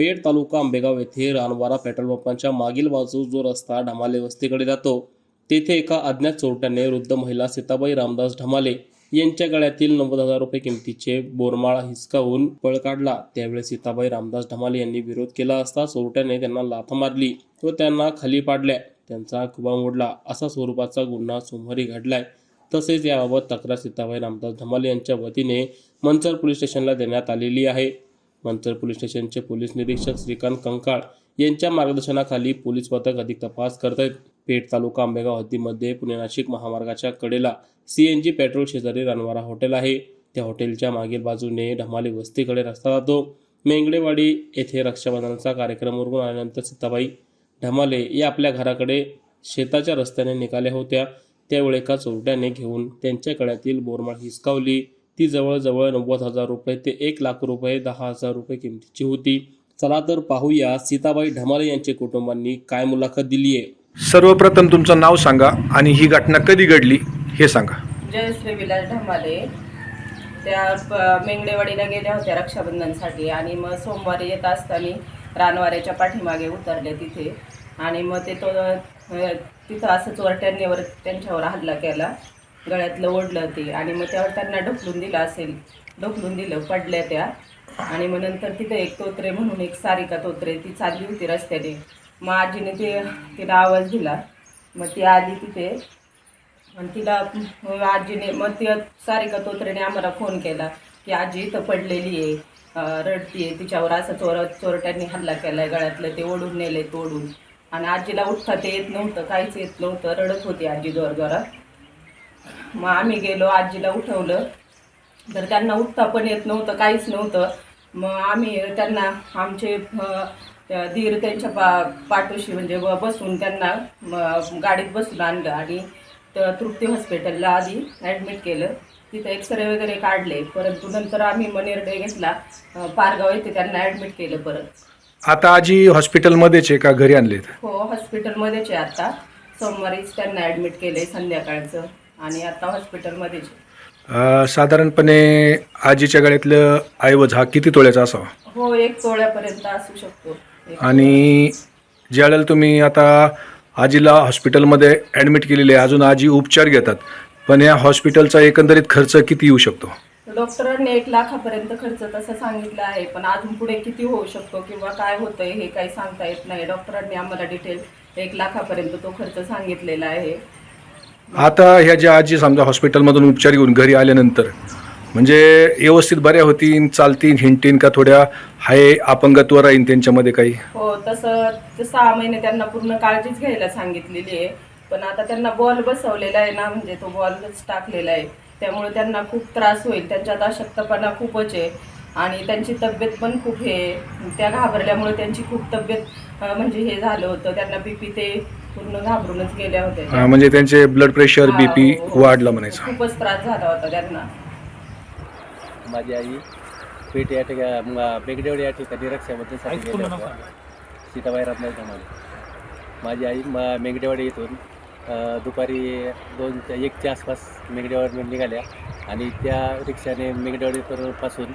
पेठ तालुका आंबेगाव येथे रानवारा पेट्रोल पंपाच्या मागील बाजूस जो रस्ता ढमाले वस्तीकडे जातो तेथे एका अज्ञात चोरट्याने वृद्ध महिला सीताबाई रामदास ढमाले यांच्या गळ्यातील नव्वद हजार रुपये किमतीचे बोरमाळा हिसकावून पळ काढला. त्यावेळी सीताबाई रामदास ढमाले यांनी विरोध केला असता चोरट्याने त्यांना लाथ मारली व त्यांना खाली पाडल्या. त्यांचा खुबा मोडला. असा स्वरूपाचा गुन्हा सोमवारी घडलाय. तसेच याबाबत तक्रार सीताबाई रामदास धमाले यांच्या वतीने मंचर पोलीस स्टेशनला देण्यात आलेली आहे. मंचर पोलीस स्टेशनचे पोलीस निरीक्षक श्रीकांत कंकाळ यांच्या मार्गदर्शनाखाली पोलीस पथक अधिक तपास करत आहेत पेठ तालुका आंबेगाव हद्दीमध्ये पुणे नाशिक महामार्गाच्या कडेला सीएनजी पेट्रोल शेजारी रणवारा हॉटेल आहे. त्या हॉटेलच्या मागील बाजूने ढमाली वस्तीकडे रस्ता जातो. मेंगडेवाडी येथे रक्षाबंधनाचा कार्यक्रम उरगून आल्यानंतर सीताबाई ढमाले या आपल्या घराकडे शेताच्या रस्त्याने निघाल्या होत्या. त्यावेळी एका चोरट्याने घेऊन त्यांच्या गळ्यातील बोरमाळ हिसकावली. ती जवळजवळ नव्वद हजार रुपये ते एक लाख रुपये दहा हजार रुपये किमतीची होती. चला तर पाहूया सीताबाई ढमाले यांच्या कुटुंबांनी काय मुलाखत दिली आहे. सर्वप्रथम तुमचं नाव सांगा आणि ही घटना कधी घडली हे सांगा. जयश्री विलास ढमाले. त्या मेंगडेवाडीला गेल्या होत्या रक्षाबंधनसाठी आणि मग सोमवारी येत असताना रानवाऱ्याच्या पाठीमागे उतरले तिथे. आणि मग ते तो तिथं असं चोरट्यांनीवर त्यांच्यावर हल्ला केला. गळ्यातलं ओढलं ते. आणि मग त्यावर त्यांना ढकलून दिलं असेल. ढकलून दिलं पडल्या त्या. आणि मग नंतर तिथं एक तोत्रे म्हणून एक सारिका तोत्रे ती चालली होती रस्त्याने. मग आजीने ते तिला आवाज दिला. मग ती आली तिथे. आणि तिला आजीने मग ती सारिका तोत्रेने आम्हाला फोन केला की आजी इथं पडलेली आहे. रडती आहे तिच्यावर असं चोर चोरट्यांनी हल्ला केला आहे गळ्यातलं. ते ओढून नेले तोडून आणि आजीला उठता ते येत नव्हतं. काहीच येत नव्हतं. रडत होती आजी जोरजोरात. मग आम्ही गेलो आजीला उठवलं. तर त्यांना उठता पण येत नव्हतं काहीच नव्हतं. मग आम्ही त्यांना आमचे दीर त्यांच्या पा पाठोशी म्हणजे बसून त्यांना गाडीत बसून आणलं आणि त- तृप्ती हॉस्पिटलला आधी ॲडमिट केलं. तिथं एक्सरे वगैरे काढले. परंतु नंतर आम्ही मनेरडे घेतला. पारगाव येथे त्यांना ॲडमिट केलं परत. आता आजी हॉस्पिटलमध्येच आहे का घरी आणलेत? हो हॉस्पिटलमध्येच आहे आता. सोमवारीच त्यांना ॲडमिट केलं संध्याकाळचं. आणि आता हॉस्पिटलमध्येच आहे. अं, साधारणपणे आजीच्या गळ्यातलं ऐवज हा किती तोळ्याचा असावा? हो एक तोळ्यापर्यंत असू शकतो. एक आणि ज्यावेळेला तुम्ही आता आजीला हॉस्पिटलमध्ये ॲडमिट केलेले आहे अजून आजी उपचार घेतात. पण या हॉस्पिटलचा एकंदरीत खर्च किती येऊ शकतो? डॉक्टरांनी एक लाखापर्यंत खर्च तसा सांगितला आहे पण अजून पुढे किती होऊ शकतो किंवा काय होतंय हे काही सांगता येत नाही. डॉक्टरांनी आम्हाला डिटेल एक लाखापर्यंत तो खर्च सांगितलेला आहे. आता ह्या ज्या आजी समजा हॉस्पिटलमधून उपचार घेऊन घरी आल्यानंतर म्हणजे व्यवस्थित बऱ्या होतीन चालतीन हिंडतीन का थोड्या? हाय अपंगत्व राहीन त्यांच्यामध्ये काही? हो तसं ते सहा महिने त्यांना पूर्ण काळजीच घ्यायला सांगितलेली आहे. पण आता त्यांना बॉल बसवलेला आहे ना म्हणजे तो बॉलच टाकलेला आहे. त्यामुळे त्यांना खूप त्रास होईल. त्यांच्यात अशक्तपणा खूपच आहे. आणि त्यांची तब्येत पण खूप हे त्या घाबरल्यामुळे त्यांची खूप तब्येत म्हणजे हे झालं होतं. त्यांना बीपी ते पूर्ण घाबरूनच गेल्या होत्या. त्या. अं, म्हणजे त्यांचे ब्लड प्रेशर हा, बीपी हो, हो. वाढला म्हणायचं. खूपच त्रास झाला होता त्यांना. माझी आई पेठ या ठिकाणी बेगडेवाडी या ठिकाणी रक्षाबंधनसाठी गेल्या होत्या. सीताबाई रामदास धमाले माझी आई म मेंगडेवाडी येथून अ, दुपारी दोन एकच्या आसपास मेंगडेवाडी निघाल्या आणि त्या रिक्षाने मेंगडेवाडीपासून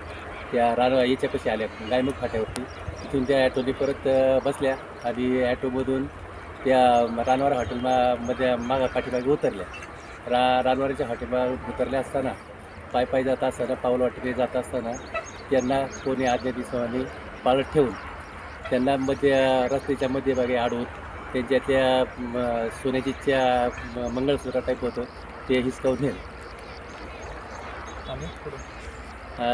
त्या रान याच्यापाशी आल्या गायमुख फाट्यावरती. तिथून त्या ॲटोने परत अ, बसल्या आणि ॲटोमधून त्या रानवार हॉटेल मा मध्ये मागा पाठीमागे उतरल्या. रा रानवारीच्या हॉटेलमा उतरल्या असताना पाय पाय जात असताना पाऊल वाटेने जात असताना त्यांना कोणी आदल्या दिवसाने पाळत ठेवून त्यांना मध्ये रस्त्याच्या मध्यभागी अडवून त्यांच्या त्या सोन्याची त्या मंगळसूत्र टाईप होतं ते हिसकावून नेलं.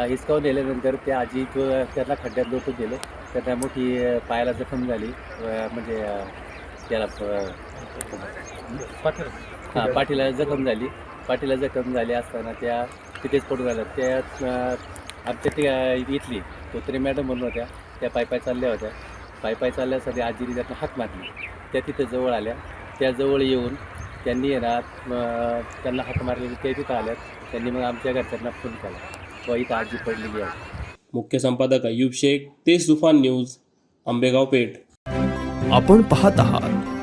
हिसकावून नेल्यानंतर त्या आजी त्यांना खड्ड्यात लोटून दिलं त्यांना मोठी पायाला जखम झाली. म्हणजे त्याला हां पाठीला जखम झाली. पाठीला जखम झाली असताना त्या तिथेच पडून आल्या त्या आमच्या ते इथली तोत्रे मॅडम म्हणून होत्या. त्या पाय पाय चालल्या होत्या. पाय पाय चालल्यासाठी आजीने त्यांना हाक मारली. त्या तिथं जवळ आल्या. त्या जवळ येऊन त्यांनी अं, त्यांना हाक मारलेली ते तिथं आल्यात. त्यांनी मग आमच्या घरच्यांना फोन केला. व इथं आजी पडलेली आहे. मुख्य संपादक अय्यूब शेख तेज तुफान न्यूज आंबेगाव पेठ. आपण पाहत आहात